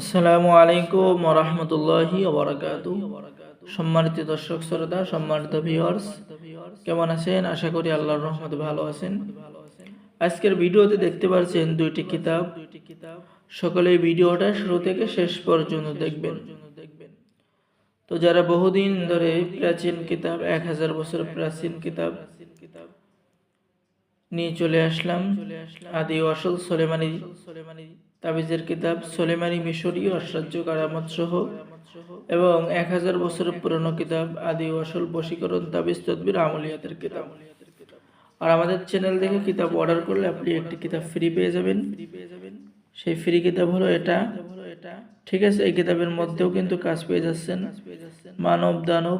আসসালামু আলাইকুম রহমতুল্লাহি সম্মানিত দর্শক শ্রোতা, সম্মানিত ভিউয়ার্স কেমন আছেন? আশা করি আল্লাহর রহমতে ভালো আছেন। আজকের ভিডিওতে দেখতে পাচ্ছেন দুইটি কিতাব। দুইটি সকলে এই ভিডিওটা শুরু থেকে শেষ পর্যন্ত দেখবেন। তো যারা বহুদিন ধরে প্রাচীন কিতাব, এক হাজার বছর প্রাচীন কিতাব নিয়ে চলে আসলাম, আদি অসল সোলেমানি তাবিজের কিতাব সোলেমানি মিশরীয় আশ্চর্য কারামত সহ এবং এক হাজার বছরের পুরনো কিতাব আদি অসল বশীকরণ তাবিজ তদবির আমলিয়াতের কিতাব। আর আমাদের চ্যানেল থেকে কিতাব অর্ডার করলে আপনি একটি কিতাব ফ্রি পেয়ে যাবেন। সেই ফ্রি কিতাব হলো এটা। ঠিক আছে, এই কিতাবের মধ্যেও কিন্তু কাজ পেয়ে যাচ্ছেন। মানব, দানব,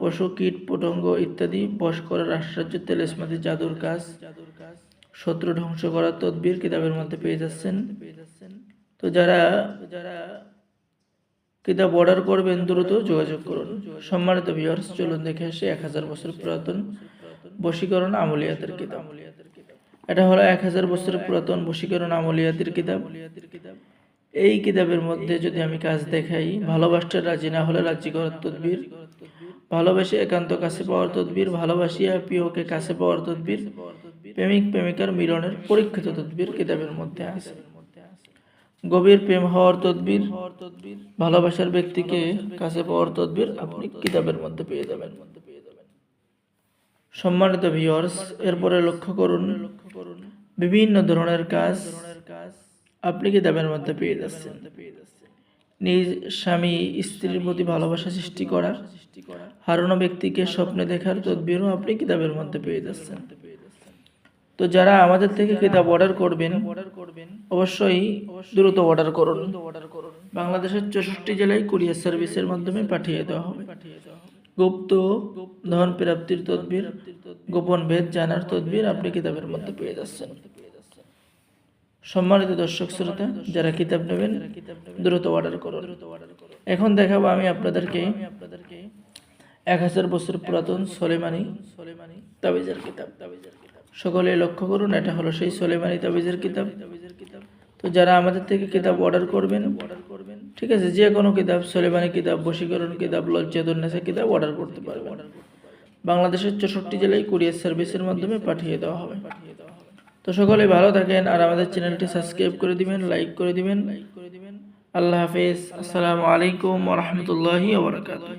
পশু, কীট, পতঙ্গ ইত্যাদি বশ করার আশ্চর্য তেলেসমাতি জাদুর কাজ। শত্রু ধ্বংস করার তদবির কিতাবের মধ্যে পেয়ে যাচ্ছেন। তো যারা যারা কিতাব অর্ডার করবেন, দ্রুত যোগাযোগ করুন। সম্মানিত ভিউয়ার্স চলুন দেখে আসি এক হাজার বছর পুরাতন বশীকরণ আমলিয়াতের কিতাব। এটা হলো এক হাজার বছরের পুরাতন বশীকরণ আমলিয়াতের কিতাব। এই কিতাবের মধ্যে যদি আমি কাজ দেখাই ভালোবাসতে রাজি না হলে রাজি করার তদবির। ভালোবাসে একান্ত কাছে পাওয়ার তদবির ভালোবাসিয়া প্রিয়কে কাছে পাওয়ার তদবির, প্রেমিক, প্রেমিকার মিলনের পরীক্ষিত তদবির কিতাবের মধ্যে আছে। গভীর প্রেম হওয়ার তদবির, ভালোবাসার ব্যক্তিকে কাছে পাওয়ার তদবির আপনি কিতাবের মধ্যে পেয়ে যাবেন। সম্মানিত ভিওর্স এরপরে লক্ষ্য করুন, বিভিন্ন ধরনের কাজ আপনি কিতাবের মধ্যে পেয়ে যাচ্ছেন পেয়ে যাচ্ছেন। নিজ স্বামী স্ত্রীর প্রতি ভালোবাসা সৃষ্টি করা হারানো ব্যক্তিকে স্বপ্নে দেখার তদবিরও আপনি কিতাবের মধ্যে পেয়ে যাচ্ছেন। তো যারা আমাদের থেকে কিতাব অর্ডার করবেন, অবশ্যই দ্রুত অর্ডার করুন। বাংলাদেশের চৌষট্টি জেলায় কুরিয়ার সার্ভিসের মাধ্যমে পাঠিয়ে দেওয়া হবে। গুপ্ত ধন প্রাপ্তির তদবির, গোপন ভেদ জানার তদবির আপনি কিতাবের মধ্যে পেয়ে যাচ্ছেন। সম্মানিত দর্শক শ্রোতা, যারা কিতাব নেবেন, দ্রুত অর্ডার করুন। এখন দেখাবো আমি আপনাদেরকে এক হাজার বছর পুরাতন সোলেমানি সোলেমানি তাবিজের কিতাব। তাবিজের সকলে লক্ষ্য করুন, এটা হলো সেই সোলেমানি তাবিজের কিতাব। তাবিজের কিতাব তো যারা আমাদের থেকে কিতাব অর্ডার করবেন অর্ডার করবেন ঠিক আছে, যে কোনো কিতাব, সোলেমানি কিতাব, বশীকরণ কিতাব লজ্জাতুন্নেসা কিতাব অর্ডার করতে পারবেন। বাংলাদেশের চৌষট্টি জেলায় কুরিয়ার সার্ভিসের মাধ্যমে পাঠিয়ে দেওয়া হবে। তো সকলে ভালো থাকেন, আর আমাদের চ্যানেলটি সাবস্ক্রাইব করে দিবেন, লাইক করে দিবেন। লাইক করে দিবেন আল্লাহ হাফিজ। আসসালামু আলাইকুম ওরহমতুল্লাহি ওবরাকাতুহ